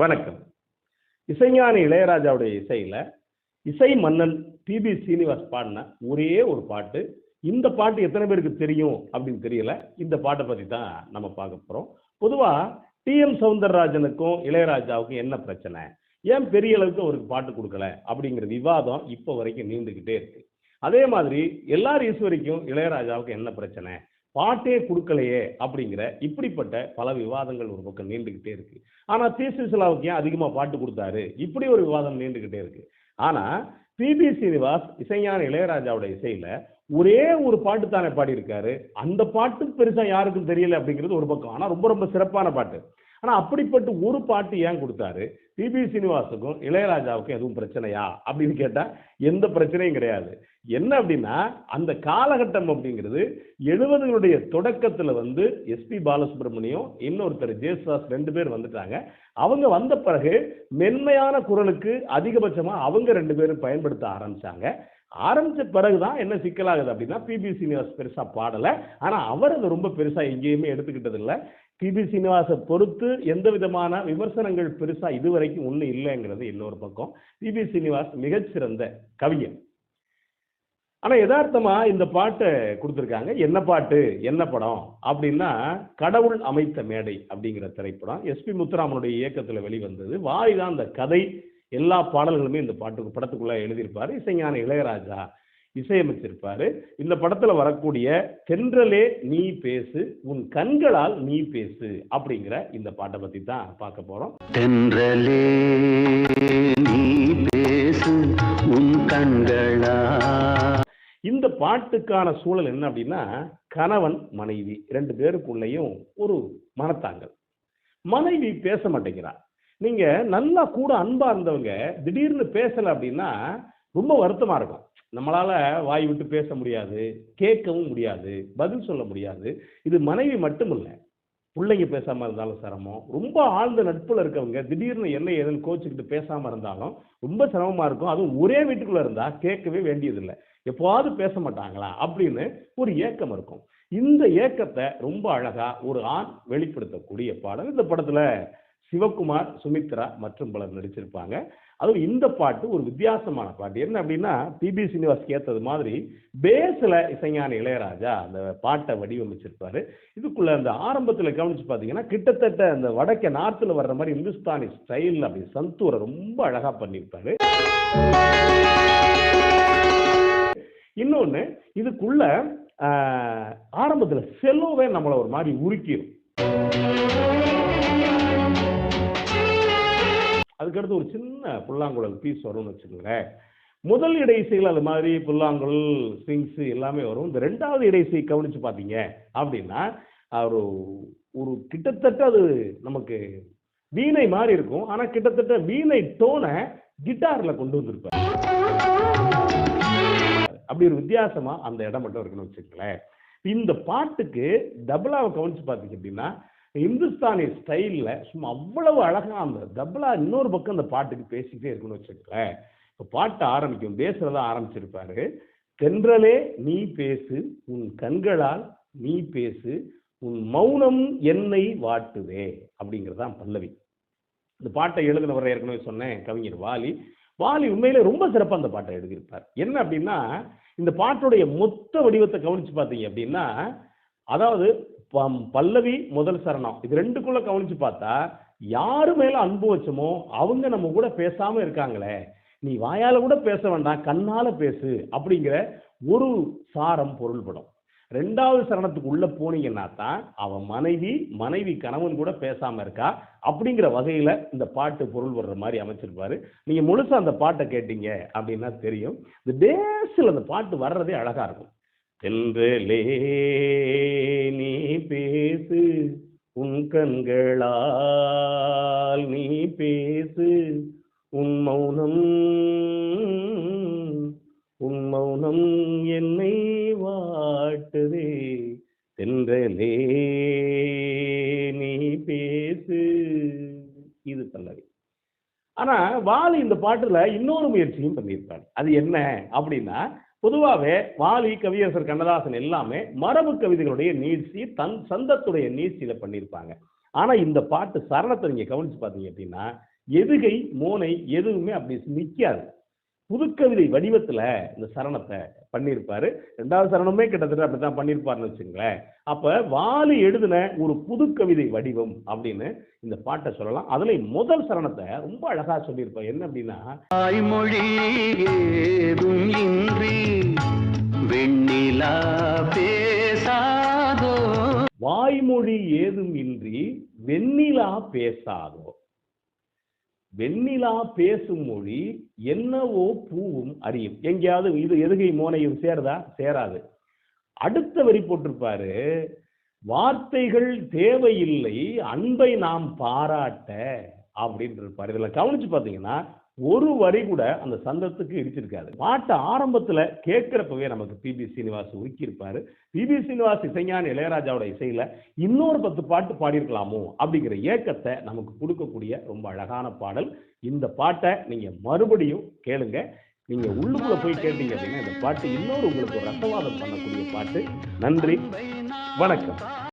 வணக்கம். இசைஞானி இளையராஜாவுடைய இசையில் இசை மன்னன் பிபி சீனிவாஸ் பாடின ஒரே ஒரு பாட்டு. இந்த பாட்டு எத்தனை பேருக்கு தெரியும் அப்படின்னு தெரியல. இந்த பாட்டை பற்றி தான் நம்ம பார்க்க போகிறோம் பொதுவாக டிஎம் சவுந்தரராஜனுக்கும் இளையராஜாவுக்கும் என்ன பிரச்சனை? ஏன் பெரிய அளவுக்கு அவருக்கு பாட்டு கொடுக்கல? அப்படிங்கிற விவாதம் இப்போ வரைக்கும் நீண்டுக்கிட்டே இருக்கு. அதே மாதிரி எல்லார் ஈஸ்வரிக்கும் இளையராஜாவுக்கு என்ன பிரச்சனை? பாட்டே கொடுக்கலையே அப்படிங்கிற இப்படிப்பட்ட பல விவாதங்கள் ஒரு பக்கம் நீண்டுகிட்டே இருக்கு. ஆனா தி ஏன் அதிகமா பாட்டு கொடுத்தாரு? இப்படி ஒரு விவாதம் நீண்டுகிட்டே இருக்கு. ஆனா பிபி சீனிவாஸ் இசைஞான இளையராஜாவோட இசையில ஒரே ஒரு பாட்டு தானே பாடியிருக்காரு. அந்த பாட்டு பெருசா யாருக்கும் தெரியல அப்படிங்கிறது ஒரு பக்கம். ஆனா ரொம்ப ரொம்ப சிறப்பான பாட்டு. ஆனால் அப்படிப்பட்ட ஒரு பாட்டு ஏன் கொடுத்தாரு? பிபி சீனிவாசுக்கும் இளையராஜாவுக்கும் எதுவும் பிரச்சனையா? அப்படின்னு கேட்டால் எந்த பிரச்சனையும் கிடையாது. என்ன அப்படின்னா அந்த காலகட்டம் அப்படிங்கிறது எழுபதுகளுடைய தொடக்கத்தில் வந்து எஸ்பி பாலசுப்ரமணியம் இன்னொருத்தர் ஜேசுதாஸ் ரெண்டு பேர் வந்துட்டாங்க. அவங்க வந்த பிறகு மென்மையான குரலுக்கு அதிகபட்சமாக அவங்க ரெண்டு பேரும் பயன்படுத்த ஆரம்பிச்சாங்க. ஆரம்பிச்ச பிறகுதான் என்ன சிக்கலாகுது அப்படின்னா பிபி சீனிவாஸ் பெருசா பாடல. ஆனா அவர் அதை ரொம்ப பெருசா எங்கேயுமே எடுத்துக்கிட்டது பிபி சீனிவாசை பொறுத்து எந்த விதமான விமர்சனங்கள் பெருசாக இதுவரைக்கும் ஒன்றும் இல்லைங்கிறது இன்னொரு பக்கம். பிபி சீனிவாஸ் மிகச்சிறந்த கவிஞர். ஆனால் யதார்த்தமாக இந்த பாட்டை கொடுத்துருக்காங்க. என்ன பாட்டு? என்ன படம்? அப்படின்னா கடவுள் அமைத்த மேடை அப்படிங்கிற திரைப்படம். எஸ்பி முத்துராமனுடைய இயக்கத்தில் வெளிவந்தது. வாரிதான் அந்த கதை. எல்லா பாடல்களுமே இந்த பாட்டுக்கு படத்துக்குள்ளே எழுதியிருப்பார். இசைஞான இளையராஜா. இசையமைச்சிருப்பாரு. இந்த படத்துல வரக்கூடிய தென்றலே நீ பேசு உன் கண்களால் நீ பேசு அப்படிங்கிற இந்த பாட்டை பத்தி தான் பார்க்க போறோம். தென்றலே நீ பேசு உன் கண்களா. இந்த பாட்டுக்கான சூழல் என்ன அப்படின்னா கணவன் மனைவி ரெண்டு பேருக்குள்ளேயும் ஒரு மனத்தாங்கல். மனைவி பேச மாட்டேங்கிறா. நீங்க நல்லா கூட அன்பா இருந்தவங்க திடீர்னு பேசல அப்படின்னா ரொம்ப வருத்தமாக இருக்கும். நம்மளால் வாய் விட்டு பேச முடியாது கேட்கவும் முடியாது பதில் சொல்ல முடியாது. இது மனைவி மட்டும் இல்லை பிள்ளைங்க பேசாமல் இருந்தாலும் சிரமம். ரொம்ப ஆழ்ந்த நட்பில் இருக்கவங்க திடீர்னு என்ன ஏதுன்னு கோச்சுக்கிட்டு பேசாமல் இருந்தாலும் ரொம்ப சிரமமாக இருக்கும். அதுவும் ஒரே வீட்டுக்குள்ளே இருந்தால் கேட்கவே வேண்டியதில்லை. எப்போவாது பேச மாட்டாங்களா? அப்படின்னு ஒரு ஏக்கம் இருக்கும். இந்த ஏக்கத்தை ரொம்ப அழகாக ஒரு ஆண் வெளிப்படுத்தக்கூடிய பாடல். இந்த படத்தில் சிவகுமார் சுமித்ரா மற்றும் பலர் நடிச்சிருப்பாங்க. அதுவும் இந்த பாட்டு ஒரு வித்தியாசமான பாட்டு. என்ன அப்படின்னா பிபி சீனிவாஸ்க்கு ஏற்றது மாதிரி பேஸில் இசைஞான இளையராஜா அந்த பாட்டை வடிவமைச்சிருப்பாரு. இதுக்குள்ள அந்த ஆரம்பத்தில் கவனிச்சு பார்த்தீங்கன்னா கிட்டத்தட்ட அந்த வடக்க நார்த்தில் வர்ற மாதிரி இந்துஸ்தானி ஸ்டைல் அப்படி சந்தூரை ரொம்ப அழகாக பண்ணியிருப்பாரு. இன்னொன்று இதுக்குள்ள ஆரம்பத்தில் ஆரம்பத்துல செல்லோவே நம்மளை ஒரு மாதிரி உருக்கிடும் அதுக்கடுத்து ஒரு சின்ன புல்லாங்குழல் பீஸ் வரும்னு வச்சுக்கோங்களேன் முதல் இடையிசைகள் அது மாதிரி புல்லாங்குழல் ஸ்விங்ஸ் எல்லாமே வரும். இந்த ரெண்டாவது இடைசை கவனிச்சு பார்த்தீங்க அப்படின்னா ஒரு ஒரு கிட்டத்தட்ட அது நமக்கு வீணை மாதிரி இருக்கும். ஆனால் கிட்டத்தட்ட வீணை டோனை கிட்டாரில் கொண்டு வந்திருப்பார். அப்படி ஒரு வித்தியாசமாக அந்த இடம் மட்டும் இருக்குன்னு வச்சுக்கங்களேன். இந்த பாட்டுக்கு டபுளாக கவனிச்சு பார்த்தீங்க அப்படின்னா இந்துஸ்தானி ஸ்டைலில் சும்மா அவ்வளவு அழகாக அந்த தபலா இன்னொரு பக்கம் அந்த பாட்டுக்கு பேசிக்கிட்டே இருக்குன்னு வச்சுக்கோங்களேன். இப்போ பாட்டு ஆரம்பிக்கும் பேசுகிறதா ஆரம்பிச்சிருப்பாரு. தென்றலே நீ பேசு உன் கண்களால் நீ பேசு உன் மௌனம் என்னை வாட்டுதே அப்படிங்கிறதான் பல்லவி. இந்த பாட்டை எழுதினவர் ஏற்கனவே சொன்னேன் கவிஞர் வாலி. வாலி உண்மையிலே ரொம்ப சிறப்பாக அந்த பாட்டை எழுதியிருப்பார். என்ன அப்படின்னா இந்த பாட்டுடைய மொத்த வடிவத்தை கவனித்து பார்த்தீங்க அப்படின்னா அதாவது பல்லவி முதல் சரணம். இது ரெண்டுக்குள்ள கவனிச்சு பார்த்தா யாரு மேல அன்பு வச்சோமோ அவங்க நம்ம கூட பேசாம இருக்காங்களே. நீ வாயால கூட பேச வேண்டாம் கண்ணால பேசு அப்படிங்கிற ஒரு சாரம் பொருள்படும். ரெண்டாவது சரணத்துக்கு உள்ள போனீங்கன்னா தான் அவன் மனைவி மனைவி கணவன் கூட பேசாம இருக்கா அப்படிங்கிற வகையில இந்த பாட்டு பொருள் வர்ற மாதிரி அமைச்சிருப்பாரு. நீங்க முழுசா அந்த பாட்டை கேட்டீங்க அப்படின்னா தெரியும். இந்த பேஸில் அந்த பாட்டு வர்றதே அழகா இருக்கும். தென்றலே பேசு உன் கண்களால் நீ பேசு உன் மௌனம் உன் மௌனம் என்னை வாட்டுதே தென்றலே நீ பேசு. இது பல்லவி ஆனா வாலி இந்த பாட்டுல இன்னொரு முயற்சியும் பண்ணியிருப்பாரு அது என்ன அப்படின்னா பொதுவாகவே வாலி கவியரசர் கண்ணதாசன் எல்லாமே மரபு கவிதைகளுடைய நீட்சி தன் சந்தத்துடைய நீட்சியில பண்ணியிருப்பாங்க. ஆனா இந்த பாட்டு சரணத்தை நீங்க கவனிச்சு பார்த்தீங்க அப்படின்னா எதுகை மோனை எதுவுமே அப்படி நிற்காது புதுக்கவிதை வடிவத்துல இந்த சரணத்தை பண்ணியிருப்பாரு. ரெண்டாவது சரணமே கிட்டத்தட்ட அப்படித்தான் பண்ணியிருப்பாருன்னு வச்சுங்களேன் அப்ப வாலி எழுதின ஒரு புதுக்கவிதை வடிவம் அப்படின்னு இந்த பாட்டை சொல்லலாம். அதுல முதல் சரணத்தை ரொம்ப அழகா சொல்லியிருப்பார். என்ன அப்படின்னா தாய்மொழி ஏதும் இன்றி வெண்ணிலா பேசாதோ. வாய்மொழி ஏதும் இன்றி வெண்ணிலா பேசாதோ. வெண்ணிலா பேசும் மொழி என்னவோ பூவும் அறியும். எங்கேயாவது இது எதுகை மோனையும் சேருதா? சேராது. அடுத்த வரி போட்டிருப்பாரு வார்த்தைகள் தேவையில்லை அன்பை நாம் பாராட்ட அப்படின்னு இருப்பார் இதுல கவனிச்சு பார்த்தீங்கன்னா ஒரு வரி கூட அந்த சந்தத்துக்கு இடிச்சிருக்காது. பாட்டு ஆரம்பத்தில் கேட்குறப்பவே நமக்கு பிபி சீனிவாஸ் உருக்கியிருப்பாரு. பிபி சீனிவாஸ் இசைஞான இளையராஜாவோட இசையில இன்னொரு பத்து பாட்டு பாடியிருக்கலாமோ அப்படிங்கிற ஏக்கத்தை நமக்கு கொடுக்கக்கூடிய ரொம்ப அழகான பாடல். இந்த பாட்டை நீங்க மறுபடியும் கேளுங்க. நீங்க உள்ளுக்குள்ள போய் கேட்டீங்க அப்படின்னா இந்த பாட்டு இன்னொரு உங்களுக்கு ரசவாதம் பண்ணக்கூடிய பாட்டு. நன்றி. வணக்கம்.